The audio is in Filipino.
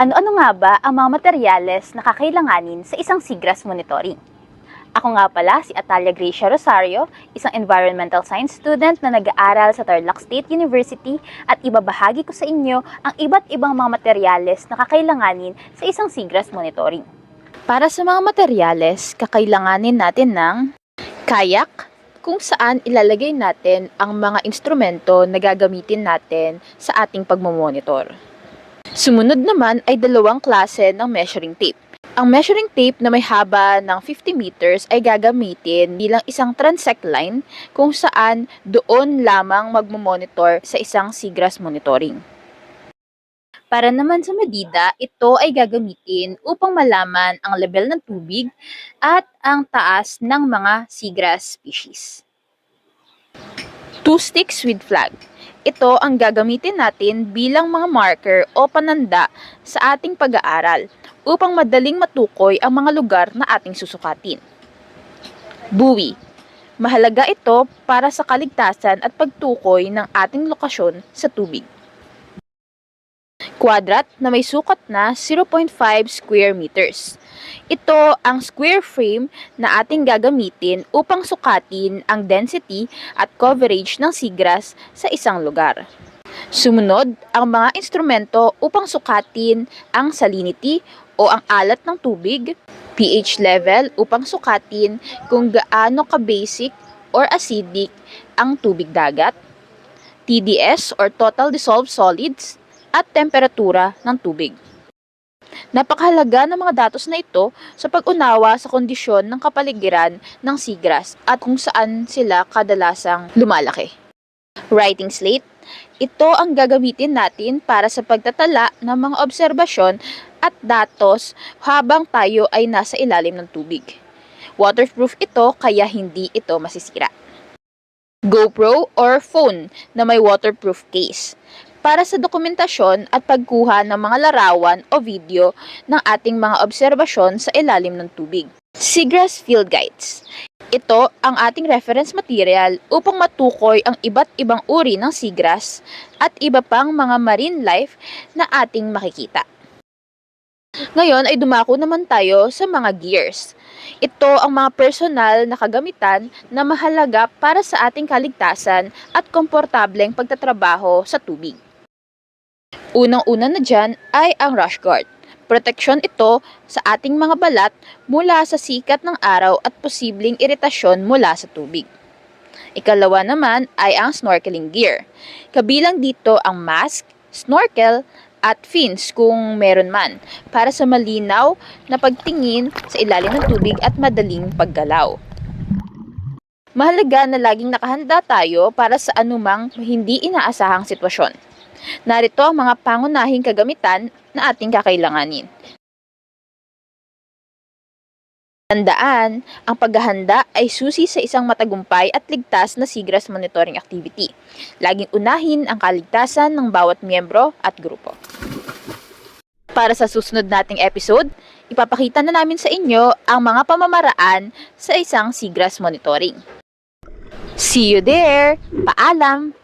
Ano-ano nga ba ang mga materyales na kakailanganin sa isang SIGRAS monitoring? Ako nga pala si Atalia Gracia Rosario, isang environmental science student na nag-aaral sa Tarlac State University at ibabahagi ko sa inyo ang iba't ibang mga materyales na kakailanganin sa isang SIGRAS monitoring. Para sa mga materyales, kakailanganin natin ng kayak, kung saan ilalagay natin ang mga instrumento na gagamitin natin sa ating pagmamonitor. Sumunod naman ay dalawang klase ng measuring tape. Ang measuring tape na may haba ng 50 meters ay gagamitin bilang isang transect line kung saan doon lamang magmamonitor sa isang SIGRAS monitoring. Para naman sa medida, ito ay gagamitin upang malaman ang level ng tubig at ang taas ng mga SIGRAS species. Two sticks with flag. Ito ang gagamitin natin bilang mga marker o pananda sa ating pag-aaral upang madaling matukoy ang mga lugar na ating susukatin. Buoy. Mahalaga ito para sa kaligtasan at pagtukoy ng ating lokasyon sa tubig. Kwadrat na may sukat na 0.5 square meters. Ito ang square frame na ating gagamitin upang sukatin ang density at coverage ng seagrass sa isang lugar. Sumunod ang mga instrumento upang sukatin ang salinity o ang alat ng tubig, pH level upang sukatin kung gaano ka-basic or acidic ang tubig dagat, TDS or total dissolved solids, at temperatura ng tubig. Napakahalaga ng mga datos na ito sa pag-unawa sa kondisyon ng kapaligiran ng seagrass at kung saan sila kadalasang lumalaki. Writing slate, ito ang gagamitin natin para sa pagtatala ng mga obserbasyon at datos habang tayo ay nasa ilalim ng tubig. Waterproof ito kaya hindi ito masisira. GoPro or phone na may waterproof case para sa dokumentasyon at pagkuha ng mga larawan o video ng ating mga obserbasyon sa ilalim ng tubig. Seagrass Field Guides. Ito ang ating reference material upang matukoy ang iba't ibang uri ng seagrass at iba pang mga marine life na ating makikita. Ngayon ay dumako naman tayo sa mga gears. Ito ang mga personal na kagamitan na mahalaga para sa ating kaligtasan at komportableng pagtatrabaho sa tubig. Unang-una na dyan ay ang rush guard. Proteksyon ito sa ating mga balat mula sa sikat ng araw at posibleng iritasyon mula sa tubig. Ikalawa naman ay ang snorkeling gear. Kabilang dito ang mask, snorkel, at fins kung meron man para sa malinaw na pagtingin sa ilalim ng tubig at madaling paggalaw. Mahalaga na laging nakahanda tayo para sa anumang hindi inaasahang sitwasyon. Narito ang mga pangunahing kagamitan na ating kakailanganin. Tandaan, ang paghahanda ay susi sa isang matagumpay at ligtas na SIGRAS monitoring activity. Laging unahin ang kaligtasan ng bawat miyembro at grupo. Para sa susunod nating episode, ipapakita na namin sa inyo ang mga pamamaraan sa isang SIGRAS monitoring. See you there! Paalam!